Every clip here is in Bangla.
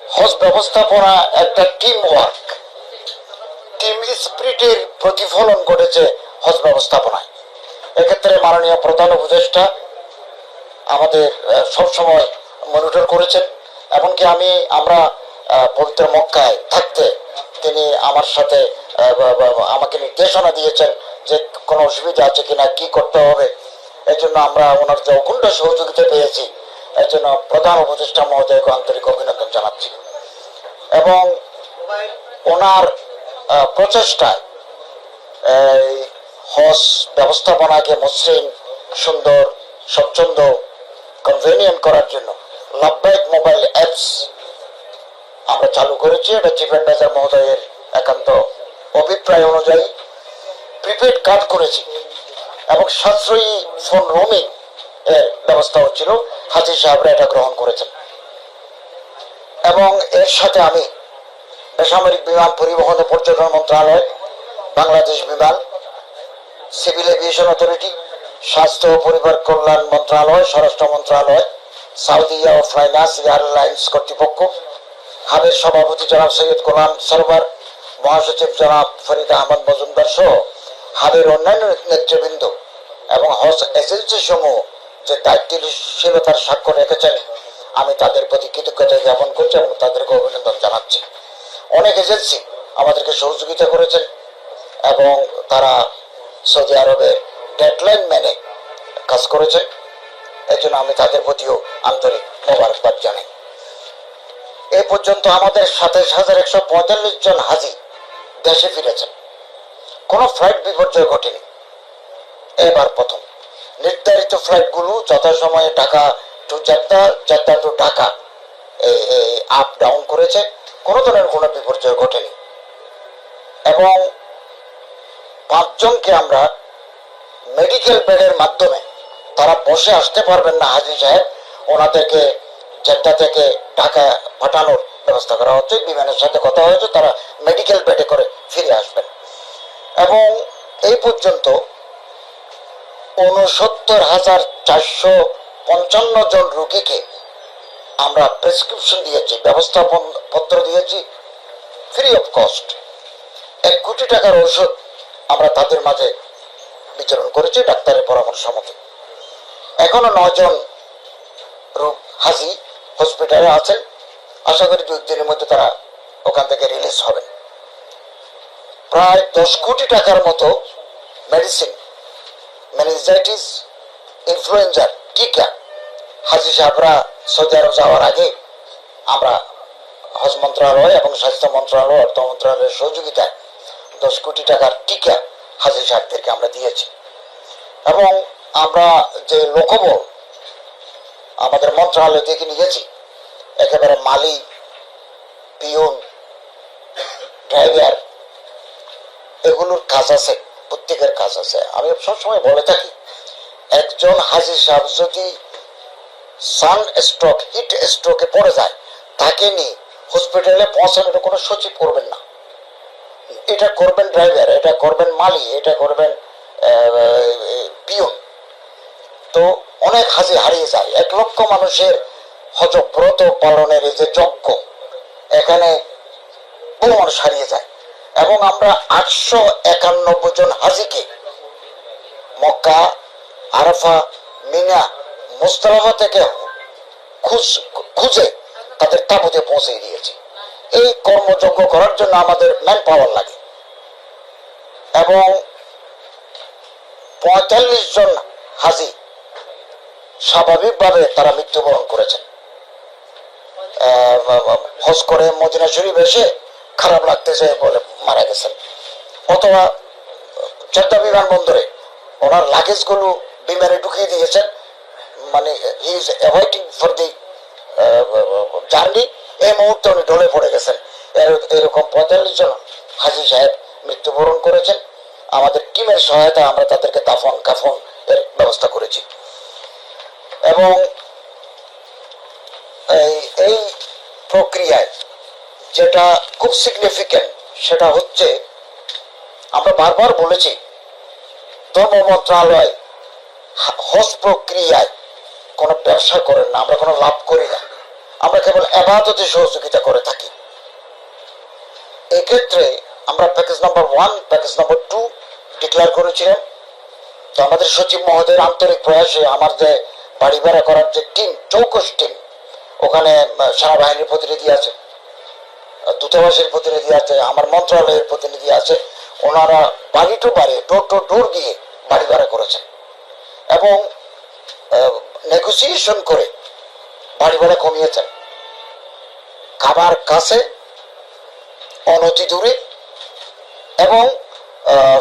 হজ ব্যবস্থাপনা একটা টিম ওয়ার্ক টিম স্পিরিটের প্রতিফলন ঘটেছে হজ ব্যবস্থাপনায়। এক্ষেত্রে মাননীয় প্রধান উপদেষ্টা আমাদের সবসময় মনিটর করেছেন। এমনকি আমি, আমরা পবিত্র মক্কায় থাকতে তিনি আমার সাথে আমাকে নির্দেশনা দিয়েছেন যে কোনো অসুবিধা আছে কিনা, কি করতে হবে। এই জন্য আমরা ওনার যে অকুণ্ঠ সহযোগিতা পেয়েছি এর জন্য প্রধান উপদেষ্টা মহোদয়কে আন্তরিক অভিনন্দন জানাচ্ছি। এবং ওনার প্রচেষ্টায়, এই হজ ব্যবস্থাপনাকে মসৃণ, সুন্দর, স্বচ্ছন্দ কনভেনিয়েন্ট করার জন্য লাভবাইক মোবাইল অ্যাপস আমরা চালু করেছি। এটা চিফ অ্যাডভাইজার মহোদয়ের একান্ত অভিপ্রায় অনুযায়ী প্রিপেড কার্ড করেছি এবং সাশ্রয়ী ফোন রোমিং ব্যবস্থা হচ্ছিল। হাজি সাহেবরা এটা গ্রহণ করেছেন। এবং এর সাথে আমি বেসামরিক বিমান পরিবহন ও পর্যটন মন্ত্রণালয়, বাংলাদেশ বিমান, সিভিল এভিয়েশন অথরিটি, স্বাস্থ্য ও পরিবার কল্যাণ মন্ত্রণালয়, স্বরাষ্ট্র মন্ত্রণালয়, সাউদি অফ ফাইন্যান্স এয়ারলাইন্স কর্তৃপক্ষ, হাবের সভাপতি জনাব সৈয়দ গোলাম সরবার, মহাসচিব জনাব ফরিদ আহমদ মজুমদার সহ হাবের অন্যান্য নেতৃবৃন্দ এবং হজ এজেন্সি সমূহ যে দায়িত্বশীলতার স্বাক্ষর রেখেছেন, আমি তাদের প্রতি কৃতজ্ঞতা জ্ঞাপন করছি এবং তাদেরকে অভিনন্দন জানাচ্ছি। অনেক এজেন্সি আমাদেরকে সহযোগিতা করেছেন এবং তারা সৌদি আরবের ডেডলাইন মেনে কাজ করেছেন এই জন্য আমি তাদের প্রতিও আন্তরিক মোবারকবাদ জানাই। এ পর্যন্ত আমাদের সাতাইশ হাজার একশো পঁয়তাল্লিশ জন হাজি দেশে ফিরেছেন। কোনো ফ্লাইট বিপর্যয় ঘটেনি। এবার প্রথম। নির্ধারিত ফ্লাইটগুলো যথাসময়ে Dhaka to Jeddah Jeddah to Dhaka up down করেছে। কোনো ধরনের কোনো বিপর্যয় ঘটেনি। এবং পাঁচজনকে আমরা মেডিকেল বেডের মাধ্যমে তারা বসে আসতে পারবেন না, হাজি সাহেব। ওনাদেরকে জেদ্দা থেকে ঢাকা পাঠানোর ব্যবস্থা করা হচ্ছে। বিমানের সাথে কথা হয়েছে, তারা মেডিকেল বেডে করে ফিরে আসবেন। এবং এই পর্যন্ত উনসত্তর হাজার চারশো পঞ্চান্ন জন রোগীকে আমরা প্রেসক্রিপশন দিয়েছি, ব্যবস্থাপন পত্র দিয়েছি ফ্রি অফ কস্ট এক কোটি টাকার ঔষধ আমরা তাদের মাঝে বিতরণ করেছি, ডাক্তারের পরামর্শ মতো। এখনও নজন রোগ হাজি হসপিটালে আছেন। আশা করি দুই দিনের মধ্যে তারা ওখান থেকে রিলিজ হবেন। প্রায় দশ কোটি টাকার মতো মেডিসিন মেনিজাইটিস ইনফ্লুয়েঞ্জার টিকা হাজি সাহেবরা সৌদি আরব যাওয়ার আগে আমরা হজ মন্ত্রণালয় এবং স্বাস্থ্য মন্ত্রণালয় অর্থ মন্ত্রণালয়ের সহযোগিতায় দশ কোটি টাকার টিকা হাজি সাহেবদেরকে আমরা দিয়েছি। এবং আমরা যে লোকবল আমাদের মন্ত্রণালয় থেকে নিয়েছি, একেবারে মালি, পিয়ন, ড্রাইভার, এগুলোর কাজ আছে প্রত্যেকের কাজ আছে। আমি সবসময় বলে থাকি, একজন হাজি সাহেব যদি সান স্ট্রোক, হিট স্ট্রোকে পড়ে যায়, তাকে নিয়ে হসপিটালে পৌঁছানোর কোনো সচিব করবেন না। এটা করবেন ড্রাইভার, এটা করবেন মালি, এটা করবেন পিয়ন। তো অনেক হাজি হারিয়ে যায়। এক লক্ষ মানুষের হজব্রত পালনের যে যজ্ঞ, এখানে বহু মানুষ হারিয়ে যায়। এবং আমরা আটশো একানব্বই জন হাজিকে মক্কা, আরাফা, মিনা মুস্তালাফা থেকে খুঁজে তাদের তাবুতে পৌঁছে দিয়েছি। এই কর্মযজ্ঞ করার জন্য আমাদের ম্যান পাওয়ার লাগে। এবং পঁয়তাল্লিশ জন হাজি স্বাভাবিকভাবে তারা মৃত্যুবরণ করেছেন। হজ করে মদিনা শরীফ এসে খারাপ লাগতেছে বলে মারা গেছেন। অথবা জেদ্দা বিমানবন্দরে ওনার লাগেজগুলো বিমানে ঢুকিয়ে দিয়েছেন। মানে he is avoiding for the journey এই মুহূর্তে উনি ঢলে পড়ে গেছেন। এরকম পঁয়তাল্লিশ জন হাজি সাহেব মৃত্যুবরণ করেছেন। আমাদের টিমের সহায়তা আমরা তাদেরকে দাফন, কাফন এর ব্যবস্থা করেছি। এবং এই এই প্রক্রিয়ায় যেটা খুব সিগনিফিক্যান্ট সেটা হচ্ছে আমরা বারবার বলেছি, ধর্ম মন্ত্রণালয় হজ প্রক্রিয়ায় কোনো ব্যবসা করেন না, আমরা কোনো লাভ করি না। আমরা কেবল আবাদতে সহযোগিতা করে থাকি। এক্ষেত্রে আমরা package number one package number two declare করেছিলাম। তো আমাদের সচিব মহোদয়ের আন্তরিক প্রয়াসে আমার যে বাড়ি ভাড়া করার যে টিম চৌকস টিম ওখানে সেনাবাহিনীর প্রতিনিধি আছে। দূতাবাসের প্রতিনিধি আছে, আমার মন্ত্রণালয়ের প্রতিনিধি আছে, ওনারা বাড়ি টু বাড়ি ডোর টু ডোর গিয়ে বাড়ি ভাড়া করেছেন এবং নেগোসিয়েশন করে বাড়ি ভাড়া কমিয়েছেন খাবার কাছে, অনতি দূরে, এবং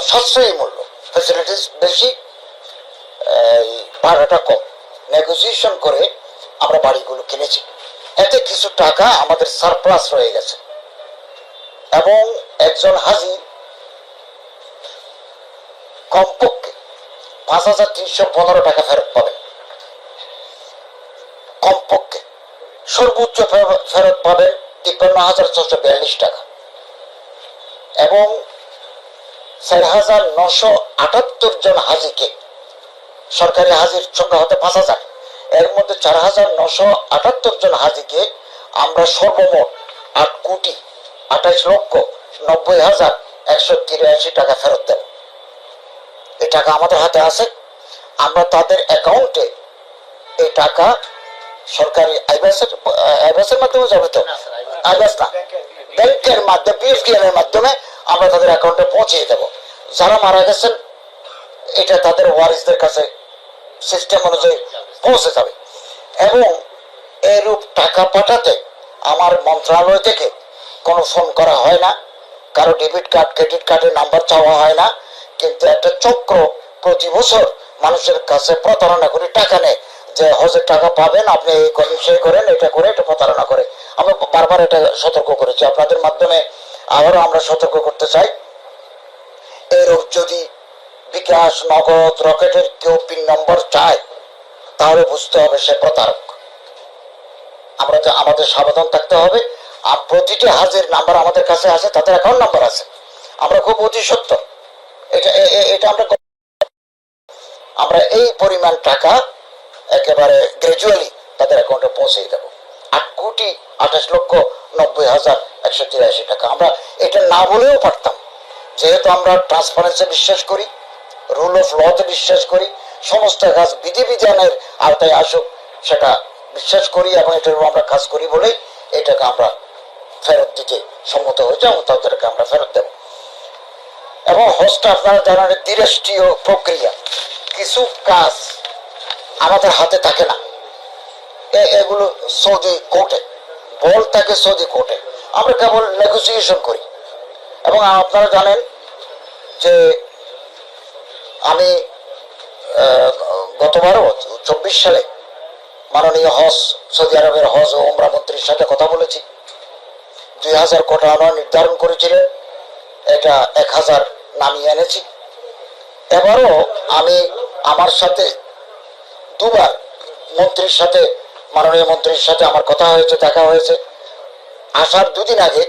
সাশ্রয়ী মূল্য ফ্যাসিলিটিস বেশি ভাড়াটা কম। নেগোসিয়েশন করে আমরা বাড়িগুলো কিনেছি। এতে কিছু টাকা আমাদের সারপ্লাস রয়ে গেছে। এবং একজন হাজি কমপক্ষে পাঁচ হাজার তিনশো পনেরো টাকা ফেরত পাবে। কমপক্ষে সর্বোচ্চ ফেরত পাবেন তিপ্পান্ন হাজার ছশো বিয়াল্লিশ টাকা। এবং চার হাজার নশো আটাত্তর জন হাজিকে সরকারি হাজির সংখ্যা হতে পাঁচ হাজার। এর মধ্যে চার হাজার নশো আটাত্তর জন হাজিকে আমরা সর্বমোট আট কোটি আঠাশ লক্ষ নব্বই হাজার একশো তিরাশি টাকা ফেরত দেব এই টাকা আমাদের হাতে আছে। আমরা তাদের অ্যাকাউন্টে এই টাকা সরকারি আইবাসের আইবাসের মাধ্যমে যাবে তো? আইবাস না। ব্যাংকের মাধ্যমে পিএফডিএম এর মাধ্যমে আমরা তাদের অ্যাকাউন্টে পৌঁছিয়ে দেব। যারা মারা গেছেন, এটা তাদের ওয়ারিসদের কাছে সিস্টেম অনুযায়ী পৌঁছে যাবে। এবং এরূপ টাকা পাঠাতে আমার মন্ত্রণালয় থেকে কোনো ফোন করা হয় না। কারও ডেবিট কার্ড ক্রেডিট কার্ডের নাম্বার চাওয়া হয় না। কিন্তু একটা চক্র প্রতি বছর মানুষের কাছে প্রতারণা করে টাকা নেয়। যে, হজের টাকা পাবেন, আপনি এই করেন, সেই করেন, এটা করে, এটা প্রতারণা করে। আমরা বারবার এটা সতর্ক করেছি। আপনাদের মাধ্যমে আবারও আমরা সতর্ক করতে চাই। এরূপ যদি বিকাশ, নগদ, রকেটের কেউ পিন নম্বর চায়, তাহলে বুঝতে হবে সে প্রতারক। আমরা আমাদের সাবধান থাকতে হবে। আর প্রতিটি হাজির নাম্বার আমাদের কাছে আছে তাদের অ্যাকাউন্ট নাম্বার আছে। আমরা খুব অতি সত্য। এটা এটা আমরা আমরা এই পরিমাণ টাকা একেবারে গ্রাজুয়ালি তাদের অ্যাকাউন্টে পৌঁছে দেব। আট কোটি আঠাশ লক্ষ নব্বই হাজার একশো তিরাশি টাকা। আমরা এটা না বলেও পারতাম। যেহেতু আমরা ট্রান্সপারেন্সি বিশ্বাস করি রুল অফ লতে বিশ্বাস করি, সমস্ত কাজ বিধিবিধানের আওতায় আসুক, সেটা বিশ্বাস করি এবং এটার উপর আমরা কাজ করি বলেই এটাকে আমরা ফেরত দিতে সম্মত হয়েছে এবং তাদেরকে আমরা ফেরত দেব। এবং হজটা আপনারা জানান দৃষ্টীয় প্রক্রিয়া। কিছু কাজ আমাদের হাতে থাকে না। এগুলো সৌদি কোর্টে, বল থাকে সৌদি কোর্টে। আমরা কেবল নেগোসিয়েশন করি। এবং আপনারা জানেন যে আমি গতবারও চব্বিশ সালে মাননীয় হজ, সৌদি আরবের হজ ও ওমরা মন্ত্রীর সাথে কথা বলেছি। দুই হাজার কোটি আনা নির্ধারণ করেছিলেন। এটা এক হাজার নামিয়ে এনেছি। এবারও আমি আমার সাথে, দুবার মন্ত্রীর সাথে, মাননীয় মন্ত্রীর সাথে আমার কথা হয়েছে, দেখা হয়েছে। আসার দুদিন আগে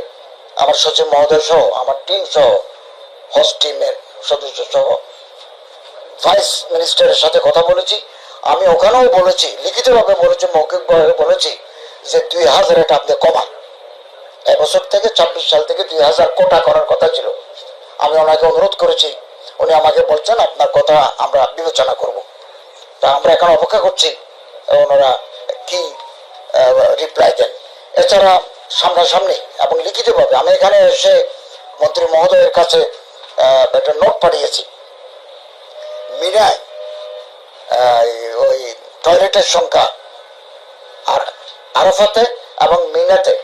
আমার সচিব মহোদয় সহ, আমার টিম সহ হজ টিমের সদস্য সহ ভাইস মিনিস্টারের সাথে কথা বলেছি। আমি ওখানেও বলেছি, লিখিতভাবে বলেছি, মৌখিকভাবে বলেছি যে দুই হাজার এটা আপনি কমান। এবছর থেকে ছাব্বিশ সাল থেকে দুই হাজার কোটা করার কথা ছিল। আমি ওনাকে অনুরোধ করেছি, উনি আমাকে বলছেন আপনার কথা আমরা বিবেচনা করব। তা আমরা এখন অপেক্ষা করছি, ওনারা কি রিপ্লাই দেন। এছাড়া সামনাসামনি এবং লিখিতভাবে আমি এখানে এসে মন্ত্রী মহোদয়ের কাছে একটা নোট পাঠিয়েছি। মিনায় ওই টয়লেটের সংখ্যা আর আরাফাতে এবং মিনাতে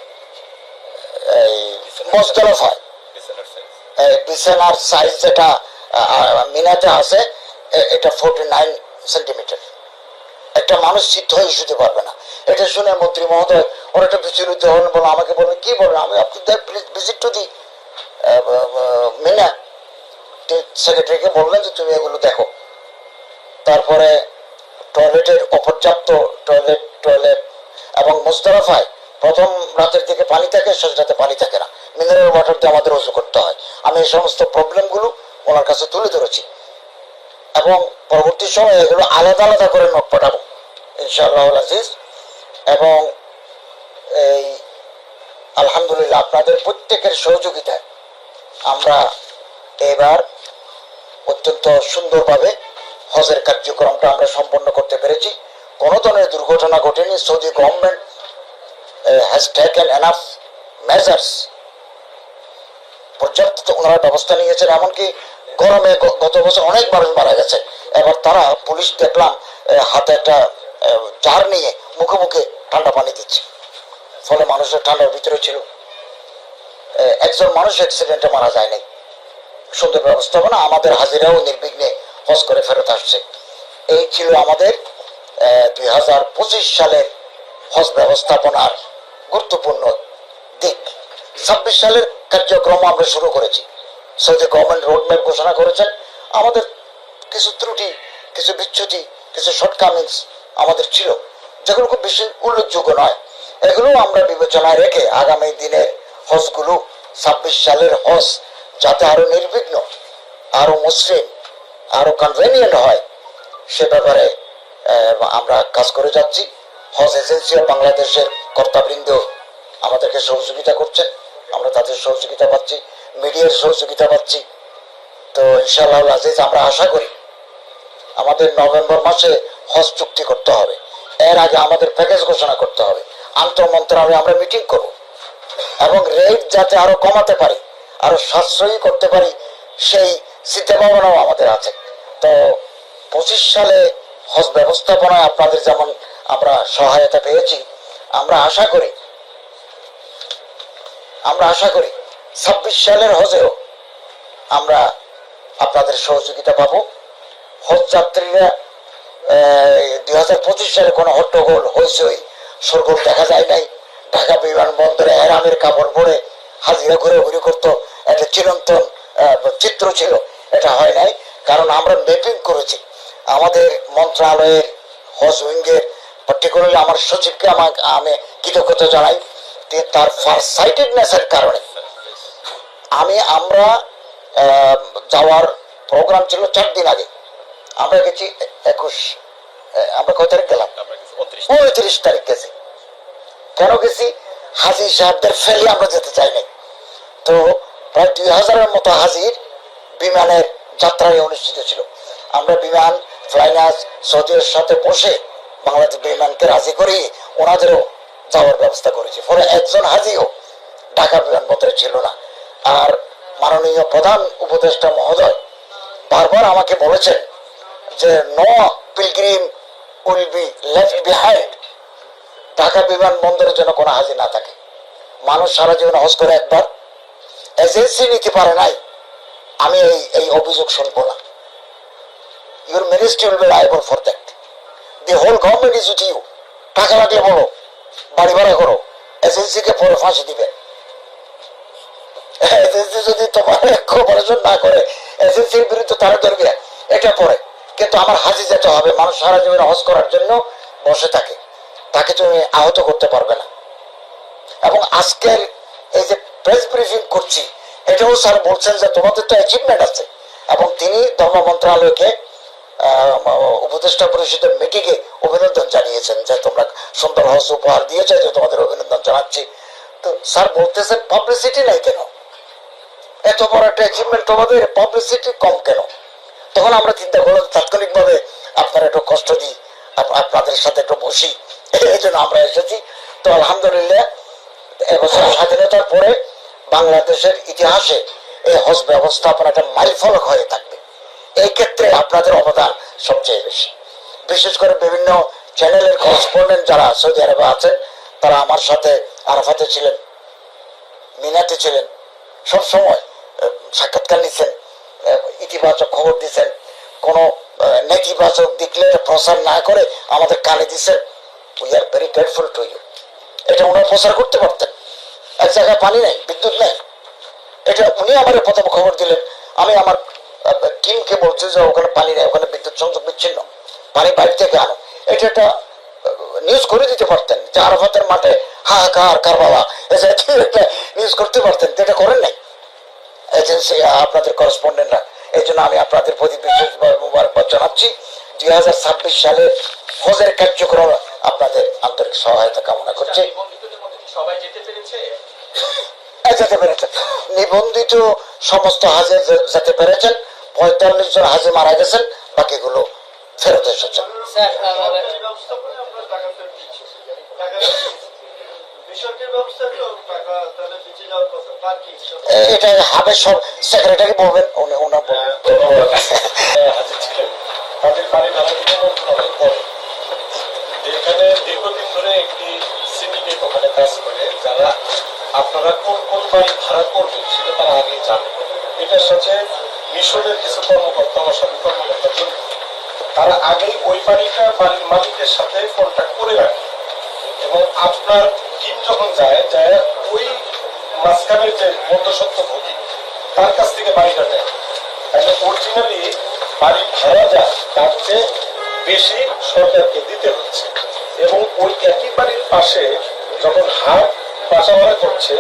এই বিছানার সাইজ যেটা মিনাতে আছে এটা ফোর্টি নাইন সেন্টিমিটার একটা মানুষ সিদ্ধ হয়ে শুতে পারবে না। এটা শুনে মন্ত্রী মহোদয় একটা বিচলিত হন বলে আমাকে কি আমি আপনি ভিজিট টু দি মিনা। সেক্রেটারিকে বললেন যে, তুমি এগুলো দেখো। তারপরে টয়লেটের অপর্যাপ্ত টয়লেট টয়লেট এবং মুস্তারাফায় প্রথম রাতের দিকে পানি থাকে, শেষ রাতে পানি থাকে না। মিনারেল ওয়াটার দিয়ে আমাদের উজু করতে হয়। আমি এই সমস্ত প্রবলেমগুলো ওনার কাছে তুলে ধরেছি। এবং পরবর্তী সময়ে এগুলো আলাদা আলাদা করে নোট পাঠাবো, ইনশাআল্লাহ আজিজ। এবং এই আলহামদুলিল্লাহ আপনাদের প্রত্যেকের সহযোগিতায় আমরা এবার অত্যন্ত সুন্দরভাবে হজের কার্যক্রমটা আমরা সম্পন্ন করতে পেরেছি। কোনো ধরনের দুর্ঘটনা ঘটেনি। Saudi government has taken enough measures পর্যাপ্ত ওনারা ব্যবস্থা নিয়েছেন, এমনকি গরমে গত বছর অনেক মানুষ মারা গেছে। এবার তারা পুলিশ দেখলাম হাতে একটা জার নিয়ে মুখে মুখে ঠান্ডা পানি দিচ্ছে। ফলে মানুষের ঠান্ডার ভিতরে ছিল। একজন মানুষ অ্যাক্সিডেন্টে মারা যায় নাই সুন্দর ব্যবস্থাপনা, আমাদের হাজিরাও নির্বিঘ্নে হজ করে ফেরত আসছে। এই ছিল আমাদের দুই হাজার পঁচিশ সালের হজ ব্যবস্থাপনার গুরুত্বপূর্ণ দিক। ছাব্বিশ সালের কার্যক্রম আমরা শুরু করেছি। সৌদি গভর্নমেন্ট রোডম্যাপ ঘোষণা করেছেন, আমাদের কিছু ত্রুটি, কিছু বিচ্যুতি কিছু শর্টকামিংস আমাদের ছিল, যেগুলো খুব বেশি উল্লেখযোগ্য নয়। এগুলো আমরা বিবেচনায় রেখে আগামী দিনের হজগুলো, ছাব্বিশ সালের হজ যাতে আরও নির্বিঘ্ন, আরও মসৃণ, আরও কনভেনিয়েন্ট হয়, সে ব্যাপারে আমরা কাজ করে যাচ্ছি। হজ এজেন্সি বাংলাদেশের কর্তাবৃন্দ আমাদেরকে সহযোগিতা করছেন। আমরা তাদের সহযোগিতা পাচ্ছি, মিডিয়ার সহযোগিতা পাচ্ছি। তো ইনশাআল্লাহ আজিজ, আমরা আশা করি আমাদের নভেম্বর মাসে হজ চুক্তি করতে হবে। এর আগে আমাদের প্যাকেজ ঘোষণা করতে হবে। আন্তঃ মন্ত্রণালয়ে আমরা মিটিং করব। এবং রেট যাতে আরও কমাতে পারি, আরও সাশ্রয়ী করতে পারি, সেই চিন্তা ভাবনাও আমাদের আছে। তো পঁচিশ সালে হজ ব্যবস্থাপনায় আপনাদের যেমন আমরা সহায়তা পেয়েছি, আমরা আশা করি আমরা আশা করি ছাব্বিশ সালের হজেও আমরা আপনাদের সহযোগিতা পাবো। হজ যাত্রীরা দুই হাজার পঁচিশ সালে কোনো হট্টগোল, হইচই সরগোল দেখা যায় নাই। ঢাকা বিমানবন্দরে এরামের কাপড় পরে হাজিরা ঘুরে ঘুরে করতো। একটা চিরন্তন চিত্র ছিল। এটা হয় নাই। কারণ আমরা ম্যাপিং করেছি। আমাদের মন্ত্রণালয়ের হজ উইঙ্গের পার্টিকুলারলি আমার সচিবকে আমাকে আমি কৃতজ্ঞতা জানাই। তার ফার্স্ট সাইটেডনেসের কারণে। আমি আমরা যাওয়ার প্রোগ্রাম ছিল চার দিন আগে। আমরা গেছি একুশ আমরা কয় তারিখ গেলাম? উনত্রিশ তারিখ গেছি। কেন গেছি? হাজির সাহেবদের ফেলে আমরা যেতে চাই নাই। তো প্রায় দুই হাজারের মতো হাজির বিমানের যাত্রায় অনুষ্ঠিত ছিল। আমরা বিমান ফ্লাইনাস সৌদির সাথে বসে বাংলাদেশ বিমানকে রাজি করি ওনাদেরও যাওয়ার ব্যবস্থা করেছি। ফলে একজন হাজিও ঢাকা বিমানবন্দরে ছিল না। আর মাননীয় প্রধান উপদেষ্টা মহোদয় বারবার আমাকে বলেছেন যে no pilgrim will be left behind Dhaka বিমানবন্দরের জন্য কোনো হাজির না থাকে। মানুষ সারা জীবন হজ করে একবার। এজেন্সি নিতে পারে নাই। আমি এই এই অভিযোগ শুনব না। Your ministry will be liable for that the whole government is with you টাকা লাগলে বলো। বাড়ি ভাড়া করো। এজেন্সিকে পরে ফাঁসি দিবে। এজেন্সি যদি তোমার কোঅপারেশন না করে এজেন্সির বিরুদ্ধে তারা ধরবে। এটা পরে। কিন্তু আমার হাজি যেতে হবে, মানুষ সারা জীবন হজ করার জন্য বসে থাকে। তাকে তুমি আহত করতে পারবে না। এবং আজকের এই যে প্রেস ব্রিফিং করছি, এটাও স্যার বলছেন যে তোমাদের তো অ্যাচিভমেন্ট আছে। এবং তিনি ধর্ম মন্ত্রণালয়কে উপদেষ্টা পরিষদের মিটিংয়ে অভিনন্দন জানিয়েছেন যে তোমরা সুন্দর হজ উপহার দিয়েছে, যে তোমাদের অভিনন্দন জানাচ্ছি। তো স্যার বলতেছেন পাবলিসিটি নাই কেন? এত বড় একটা অ্যাচিভমেন্ট তোমাদের পাবলিসিটি কম কেন? তখন আমরা চিন্তা করলাম, তাৎক্ষণিকভাবে আপনার একটু কষ্ট দিই আপনাদের সাথে একটু বসি। এই জন্য আমরা এসেছি। তো আলহামদুলিল্লাহ, এবছর স্বাধীনতার পরে বাংলাদেশের ইতিহাসে এই হজ ব্যবস্থাপনা একটা মাইলফলক হয়ে থাকবে। এই ক্ষেত্রে আপনাদের অবদান সবচেয়ে বেশি। বিশেষ করে বিভিন্ন চ্যানেলের করেসপন্ডেন্ট যারা সৌদি আরবে আছেন তারা আমার সাথে আরাফাতে ছিলেন, মিনাতে ছিলেন। সব সময় সাক্ষাৎকার নিচ্ছেন ইতিবাচক খবর দিচ্ছেন কোনো নেতিবাচক দিকলে প্রচার না করে আমাদের কানে দিচ্ছেন we are very grateful to you এটা ওনারা প্রচার করতে পারতেন। এক জায়গায় পানি নেই, বিদ্যুৎ নেই। এটা উনি আমার প্রথম খবর দিলেন। আমি আমার টিমকে বলছি যে ওখানে পানি নেই, ওখানে বিদ্যুৎ সংযোগ বিচ্ছিন্ন। পানি বাইরে থেকে আনো। এটা একটা নিউজ করে দিতে পারতেন যে আরাফাতের মাঠে হাহাকার কার বাবা নিউজ করতে পারতেন? এটা করেন নাই? এজেন্সি আপনাদের করেসপন্ডেন্টরা এই জন্য আমি আপনাদের প্রতি বিশেষভাবে মুবারকবাদ জানাচ্ছি। দুই হাজার ছাব্বিশ সালে হজের কার্যক্রম আপনাদের আন্তরিক সহায়তা কামনা করছি। সবাই যেতে পেরেছে পেরেছেন। নিবন্ধিত সমস্ত হাজে যে- যেতে পেরেছেন। পঁয়তাল্লিশ জন হাজে মারা গেছেন বাকিগুলো ফেরত এসেছেন স্যার আমার ব্যবস্থাপনায় আপনার এটা হাবের সব সেক্রেটারি বলবেন। উনি ওনার বলবেন এখানে দীর্ঘদিন ধরে একটি সিন্ডিকেট ওখানে কাজ করে যারা কোন কোন বাড়ি ভাড়া করবেন সেটা তারা আগে জানে। এটার সাথে মিশনের কিছু কর্মকর্তা অসাধু কর্মকর্তা জড়িত তারা আগেই ওই বাড়িটা বাড়ির মালিকের সাথে কন্ট্যাক্ট করে রাখে। এবং আপনার টিম যখন যায় যায় ওই মাঝখানের যে মধ্যসত্ত্ব ভোগী তার কাছ থেকে বাড়িটা নেয়। তাহলে অরিজিনালি বাড়ি ভাড়া যা তার চেয়ে বেশি সরকারকে দিতে হচ্ছে। এবং ওই একই বাড়ির পাশে যখন হাট বাসা করছে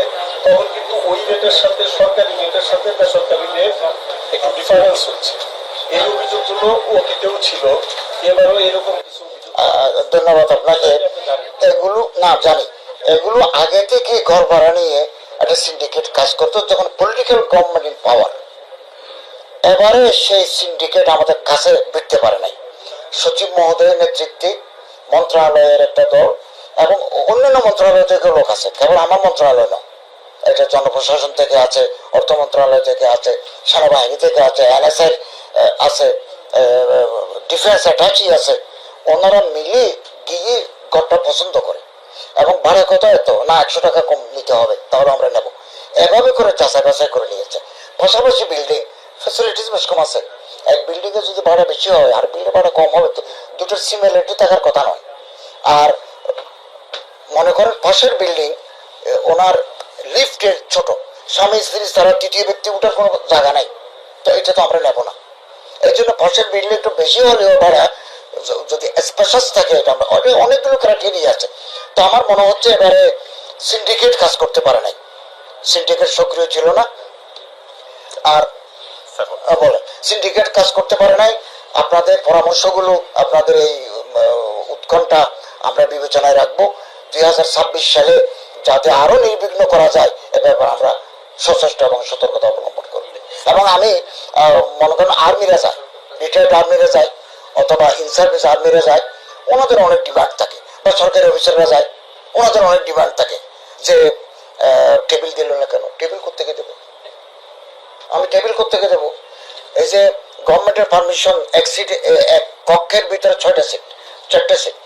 তখন কিন্তু ওই রেটের সাথে সরকারি রেটের সাথে বেসরকারি রেট একটু ডিফারেন্স হচ্ছে। এই অভিযোগগুলো অতীতেও ছিল। এবারও এরকম কিছু ধন্যবাদ আপনাকে। এগুলো না জানি। এগুলো আগে থেকে ঘর ভাড়া নিয়ে একটা সিন্ডিকেট কাজ করতো যখন পলিটিক্যাল গভর্নমেন্ট ইন পাওয়ার এবারে সেই সিন্ডিকেট আমাদের কাছে ভিড়তে পারে নাই। সচিব মহোদয়ের নেতৃত্বে মন্ত্রণালয়ের একটা দল এবং অন্যান্য মন্ত্রণালয় থেকে লোক আছে। কেবল আমার মন্ত্রণালয় নয়। এটা জনপ্রশাসন থেকে আছে, অর্থ মন্ত্রণালয় থেকে আছে, সেনাবাহিনী থেকে আছে এনএসএর আছে ডিফেন্স অ্যাটাচি আছে। ওনারা মিলে গিয়ে ঘরটা পছন্দ করে। এবং ভাড়া কত এত? না, একশো টাকা কম নিতে হবে, তাহলে আমরা নেব। এভাবে করে যাচাই বাছাই করে নিয়েছে। পাশাপাশি বিল্ডিং ফ্যাসিলিটিস বেশ কম আছে। এক বিল্ডিং এ যদি ভাড়া বেশি হয়, আর বিল্ডিং ভাড়া কম হবে, তো দুটোর সিমিলারিটি থাকার কথা নয়। আর মনে করেন পাশের বিল্ডিং ওনার লিফটের ছোট। স্বামী স্ত্রী ছাড়া তৃতীয় ব্যক্তি উঠার কোনো জায়গা নাই। তো এটা তো আমরা নেব না। এই জন্য পাশের বিল্ডিং একটু বেশি হলেও ভাড়া যদি স্পেশাস থাকে এটা আমরা অনেক- অনেকগুলো ক্রাইটেরিয়া আছে। তো আমার মনে হচ্ছে এবারে সিন্ডিকেট কাজ করতে পারে নাই। সিন্ডিকেট সক্রিয় ছিল না। আর বলে সিন্ডিকেট কাজ করতে পারে নাই। আপনাদের পরামর্শগুলো আপনাদের এই উৎকণ্ঠা আমরা বিবেচনায় রাখব। দুই হাজার ছাব্বিশ সালে যাতে আরও নির্বিঘ্ন করা যায়, এ ব্যাপারে আমরা সচেষ্ট এবং সতর্কতা অবলম্বন করব এবং আমি মনে করেন আর্মিরা যায় রিটায়ার্ড আর্মিরা যায় অথবা ইন সার্ভিস আর্মিরা যায় ওনাদের অনেক ডিমান্ড থাকে। বা সরকারি অফিসাররা যায় ওনাদের অনেক ডিমান্ড থাকে যে টেবিল দিল না কেন? টেবিল কোথেকে দেবো? আমি টেবিল থেকে দেবো? এই যে গভর্নমেন্টের পারমিশন, এক সিট এক কক্ষের ভিতরে ছয়টা সিট, চারটে সিট।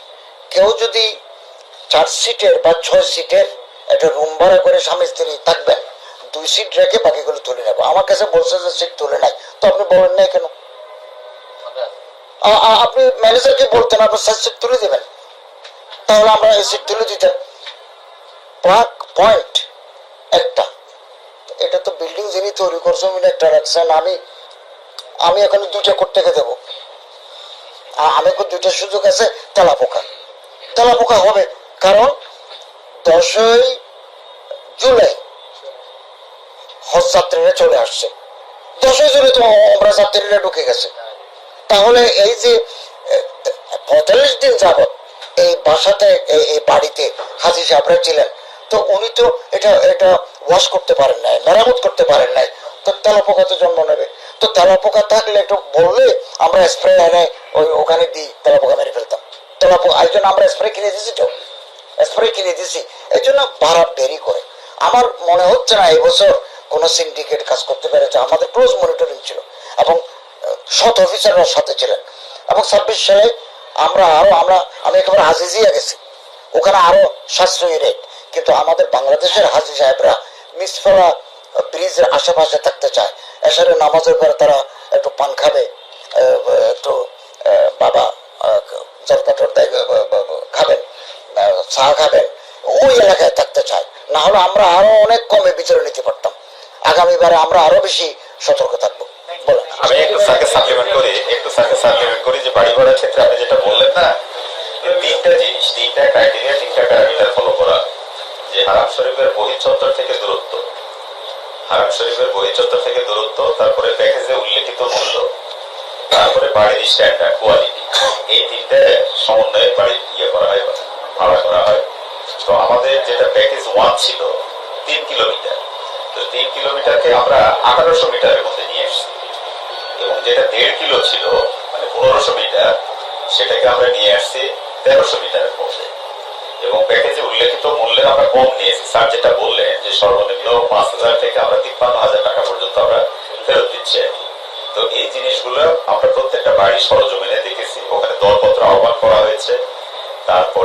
কেউ যদি চার সিটের বা ছয় সিটের একটা রুম ভাড়া করে স্বামী স্ত্রী থাকবেন দুই সিট রেখে বাকিগুলো তুলে নেব। আমার কাছে বলছে যে সিট তুলে নাই, তো আপনি বলেন নাই কেন? আপনি ম্যানেজারকে বলতেন, আপনি সাত সিট তুলে দেবেন। তাহলে আমরা এই সিট তুলে প্লাক পয়েন্ট একটা। এটা তো বিল্ডিং যিনি তৈরি করছেন একটা রাখছেন। আমি আমি এখন দুইটা করতে দেবো। আ- আমি এখন দুইটা সুযোগ আছে তেলা পোকা তেলা পোকা হবে। কারণ দশই জুলাই হজ যাত্রীরা চলে আসছে। দশই জুলাই তো আমরা যাত্রীরা ঢুকে গেছে। তাহলে এই যে পঁয়তাল্লিশ দিন যাবত এই বাসাতে, এই বাড়িতে হাজি সাহেবরা ছিলেন তো উনি তো এটা এটা ওয়াশ করতে পারেন নাই, মেরামত করতে পারেন নাই, তো তেলাপোকা তো জন্ম নেবে। তো তেলাপোকা থাকলে একটু বললে আমরা স্প্রে এনে ওই ওখানে দিই তেলাপোকা মেরে ফেলতাম। তেলাপোকা এই জন্য আমরা স্প্রে কিনে দিয়েছি তো। স্প্রে কিনে দিয়েছি এই জন্য ভাড়া দেরি করে। আমার মনে হচ্ছে না এবছর কোনো সিন্ডিকেট কাজ করতে পেরেছে। আমাদের ক্লোজ মনিটরিং ছিল এবং সৎ অফিসাররা সাথে ছিলেন। এবং ছাব্বিশ সালে আমরা আরও, আমরা, আমি একেবারে হাজিজিয়া গেছি। ওখানে আরও সাশ্রয়ী রেট কিন্তু আমাদের বাংলাদেশের হাজি সাহেবরা মিসফলা ব্রিজের আশেপাশে থাকতে চায়। এসারে নামাজের পরে তারা একটু পান খাবে। একটু বাবা জলপাটর খাবেন। চা খাবেন ওই এলাকায় থাকতে চায়। না হলে আমরা আরও অনেক কমে বিচারে নিতে পারতাম। আগামীবারে আমরা আরও বেশি সতর্ক থাকব। আমি একটু স্যারকে সাপ্লিমেন্ট করি, একটু স্যারকে সাপ্লিমেন্ট করি যে বাড়ি ভাড়ার ক্ষেত্রে আপনি যেটা বললেন না তিনটা জিনিস, তিনটা ক্রাইটেরিয়া তিনটা প্যারামিটার ফলো করা। যে হারাম শরীফের বহিঃচত্বর থেকে দূরত্ব। হারাম শরীফের বহিঃচত্বর থেকে দূরত্ব, তারপরে প্যাকেজে উল্লেখিত মূল্য, তারপরে বাড়ির স্ট্যান্ডার্ড কোয়ালিটি এই তিনটে সমন্বয়ে বাড়ি ইয়ে করা হয়। ভাড়া করা হয়। তো আমাদের যেটা প্যাকেজ ওয়ান ছিল, তিন কিলোমিটার। তো তিন কিলোমিটারকে আমরা আঠারোশো মিটারের মধ্যে নিয়ে এসেছি। এবং যেটা দেড় কিলো ছিল মানে পনেরোশো মিটার, সেটাকে আমরা নিয়ে আসছি তেরোশো মিটারের মধ্যে। এবং প্যাকেজে উল্লেখিত মূল্যের আমরা কম নিয়েছি স্যার যেটা বললেন যে সর্বনিম্ন পাঁচ হাজার থেকে আমরা তিপ্পান্ন হাজার টাকা পর্যন্ত আমরা ফেরত দিচ্ছি তো এই জিনিসগুলো আমরা প্রত্যেকটা বাড়ি সরজমিনে দেখেছি। ওখানে দরপত্র আহ্বান করা হয়েছে। তারপরে